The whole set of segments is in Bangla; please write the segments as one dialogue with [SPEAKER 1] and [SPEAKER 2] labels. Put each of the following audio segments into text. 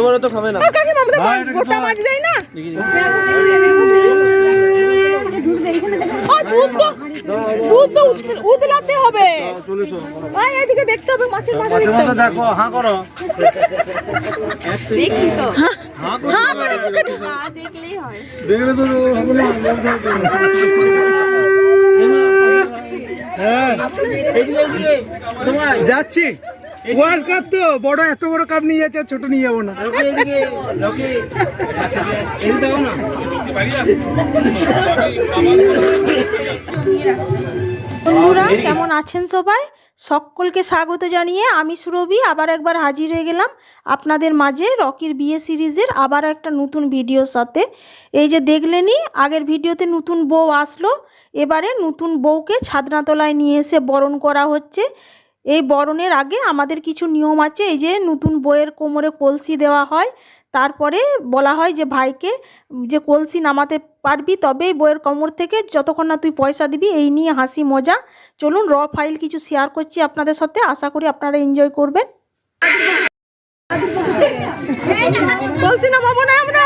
[SPEAKER 1] বড় তো খাবে না।
[SPEAKER 2] ভাই, এটাকে
[SPEAKER 3] গোটা মাছ দেয় না? দুধ তো দুধ তো উতলাতে হবে। ভাই এদিকে দেখতে হবে মাছের মাথা
[SPEAKER 2] মাঝে
[SPEAKER 3] দেখতে
[SPEAKER 2] মাঝে
[SPEAKER 3] হবে।
[SPEAKER 2] দেখো হাঁ করো।
[SPEAKER 4] দেখি তো।
[SPEAKER 2] হাঁ করো।
[SPEAKER 3] হ্যাঁ করে মুখে ঢুক-
[SPEAKER 4] না দেখলেই হয়।
[SPEAKER 2] দেখলে তো হবে না হ্যাঁ। যাচ্ছি। ওয়ার্ল্ড কাপ তো বড় এত বড় কাপ নিয়ে যাচ্ছে আর ছোট নিয়ে যাব না?
[SPEAKER 3] বন্ধুরা কেমন আছেন সবাই? সকলকে স্বাগত জানিয়ে আমি সুরভি আবার একবার হাজির হয়ে গেলাম আপনাদের মাঝে রকির বিয়ে সিরিজের আবার একটা নতুন ভিডিওর সাথে। এই যে দেখলেনই আগের ভিডিওতে নতুন বউ আসলো এবারে নতুন বউকে ছাদনাতলায় নিয়ে এসে বরণ করা হচ্ছে। এই বরণের আগে আমাদের কিছু নিয়ম আছে এই যে নতুন বইয়ের কোমরে কলসি দেওয়া হয় তারপরে বলা হয় যে ভাইকে যে কলসি নামাতে পারবি তবেই বইয়ের কোমর থেকে যতক্ষণ না তুই পয়সা দিবি এই নিয়ে হাসি মজা। চলুন র ফাইল কিছু শেয়ার করছি আপনাদের সাথে আশা করি আপনারা এনজয় করবেন। কলসি নামাবো না আমরা?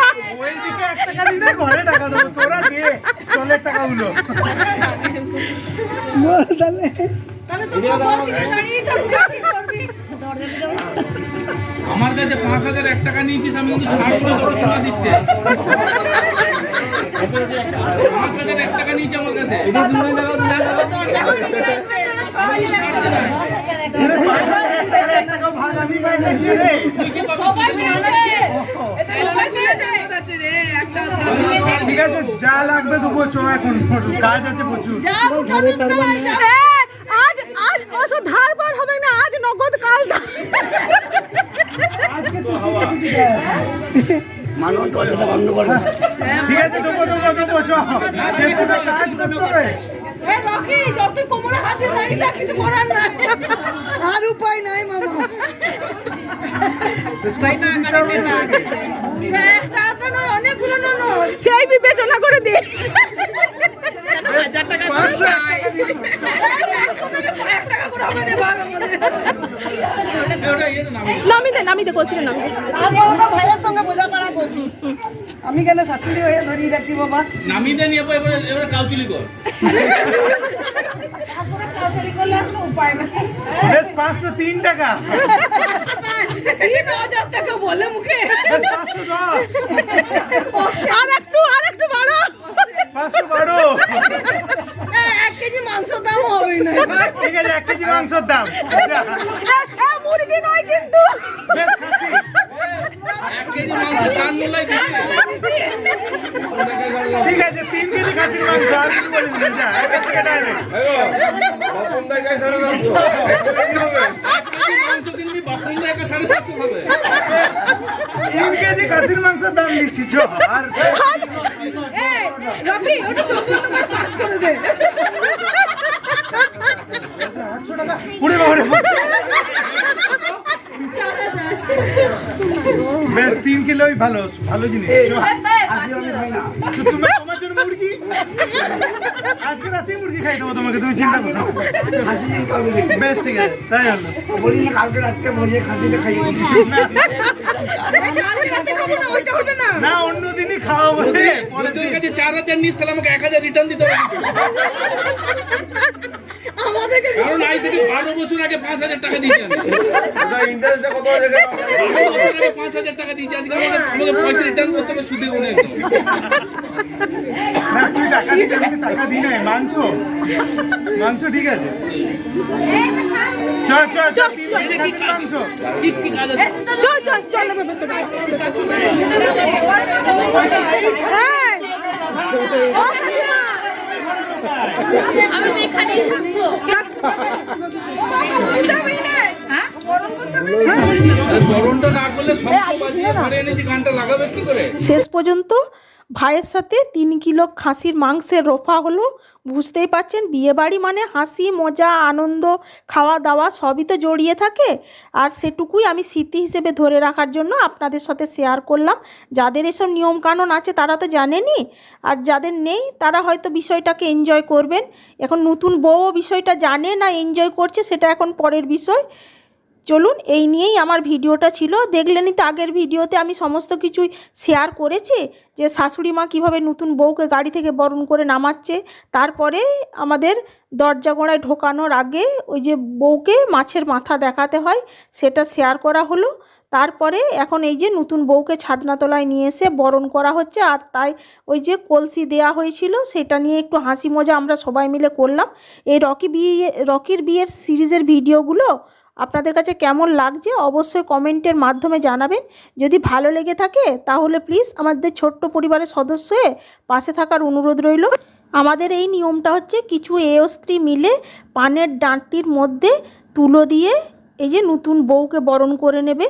[SPEAKER 2] টাকা
[SPEAKER 5] আমার কাছে পাঁচ হাজার এক টাকা নিয়েছিস আমি কিন্তু ছাড় করে তোকে টাকা দিচ্ছে। পাঁচ হাজার এক টাকা নিয়েছে আমার কাছে।
[SPEAKER 2] ঠিক আছে যা লাগবে দেবো চ এখন। কাজ আছে প্রচুর
[SPEAKER 4] যা ঘরে করবেন না
[SPEAKER 3] এ, আজ আজ অবশ্য বার হবে না আজ নগদ কাল না।
[SPEAKER 2] ঠিক আছে দেবো দেবো দেবো চ যে কোনো কাজ করতে হবে।
[SPEAKER 4] এ রকি যত কোমরে হাত দিয়ে দাঁড়িয়ে থাক কিছু করার নাই।
[SPEAKER 3] আর উপায় নাই মামা। সেই বিবেচনা করে দি
[SPEAKER 4] হাজার টাকা
[SPEAKER 2] পাঁচশো এক টাকা দিয়ে দেবো।
[SPEAKER 4] এক টাকা করে হবে না ভাগ আমাদের
[SPEAKER 5] ওটা ইয়ে না
[SPEAKER 3] নামি দে
[SPEAKER 6] আপনারা ভাইয়ের সঙ্গে বোঝাপড়া করবি আমি কেন শাশুড়ি হয়ে ধরিয়ে রাখি বাবা?
[SPEAKER 5] নামিয়ে দেন এরপর এবারে এবারে কাউচুলি কর।
[SPEAKER 6] করলে কোনো উপায় নাই।
[SPEAKER 2] বেশ পাঁচশো তিন টাকা।
[SPEAKER 4] টাকা বলে মুখে
[SPEAKER 3] আর একটু আর একটু বাড়ো।
[SPEAKER 2] পাঁচশো বারো
[SPEAKER 4] এ, এক কেজি মাংস দাম হবে না।
[SPEAKER 2] ঠিক আছে এক কেজি মাংসর দাম।
[SPEAKER 3] এ, মুরগি নয় কিন্তু।
[SPEAKER 5] কেজি
[SPEAKER 2] ঠিক আছে তিন কেজি খাসির মাংস আর কিছু বলিস না যা
[SPEAKER 5] একা হবে
[SPEAKER 2] তিন কেজি খাসির মাংসের দাম দিচ্ছি চ আর
[SPEAKER 4] রবি ওটা চব্বিশ টাকা পাঁচ করে দে।
[SPEAKER 2] উড়ে বাবারে বেশ তিন কিলোই ভালো ভালো জিনিস। তুমি তোমার জন্য মুরগি? আজকে রাতেই মুরগি খাই দেবো তোমাকে তুমি চিন্তা করো বেশ ঠিক আছে তাই হলো।
[SPEAKER 4] রাতে খাব না ওইটা হবে না
[SPEAKER 2] না অন্য দিনই খাওয়া বলে
[SPEAKER 5] তোর কাছে চার হাজার নিস তাহলে আমাকে এক হাজার রিটার্ন দিতে হবে। কারণ আজ থেকে বারো বছর আগে পাঁচ হাজার টাকা দিয়েছি আমি পাঁচ হাজার টাকা দিয়েছি আজকে আমাকে আমাকে পয়সা রিটার্ন করতে হবে সুদে গুনে
[SPEAKER 2] আমি
[SPEAKER 4] এখানেই থাকব।
[SPEAKER 5] গরমটা না করলে সব বাজিয়ে ঘরে এনেছি গানটা লাগাবে কি করে
[SPEAKER 3] শেষ পর্যন্ত ভাইয়ের সাথে তিন কিলো খাসির মাংসের রোফা হলো। বুঝতেই পারছেন, বিয়েবাড়ি মানে হাসি, মজা, আনন্দ খাওয়া দাওয়া সবই তো জড়িয়ে থাকে। আর সেটুকুই আমি স্মৃতি হিসেবে ধরে রাখার জন্য আপনাদের সাথে শেয়ার করলাম। যাদের এসব নিয়মকানুন আছে তারা তো জানেনই। আর যাদের নেই, তারা হয়তো বিষয়টাকে এনজয় করবেন। এখন নতুন বউও বিষয়টা জানে না এনজয় করছে, সেটা এখন পরের বিষয়। চলুন এই নিয়েই আমার ভিডিওটা ছিল। দেখলেনই তো আগের ভিডিওতে আমি সমস্ত কিছুই শেয়ার করেছি, যে শাশুড়ি মা কীভাবে নতুন বউকে গাড়ি থেকে বরণ করে নামাচ্ছে। তারপরে আমাদের দরজা গোড়ায় ঢোকানোর আগে ওই যে বউকে মাছের মাথা দেখাতে হয়, সেটা শেয়ার করা হলো। তারপরে এখন এই যে নতুন বউকে ছাদনাতলায় নিয়ে এসে বরণ করা হচ্ছে, আর তাই ওই যে কলসি দেয়া হয়েছিল, সেটা নিয়ে একটু হাসি মজা আমরা সবাই মিলে করলাম। এই রকি বিয়ে, রকির বিয়ের সিরিজের ভিডিওগুলো আপনাদের কাছে কেমন লাগছে অবশ্যই কমেন্টের মাধ্যমে জানাবেন। যদি ভালো লেগে থাকে, তাহলে প্লিজ আমাদের ছোট্ট পরিবারের সদস্য হয়ে পাশে থাকার অনুরোধ রইল। আমাদের এই নিয়মটা হচ্ছে কিছু এও স্ত্রী মিলে পানের ডাঁটটির মধ্যে তুলো দিয়ে এই যে নতুন বউকে বরণ করে নেবে।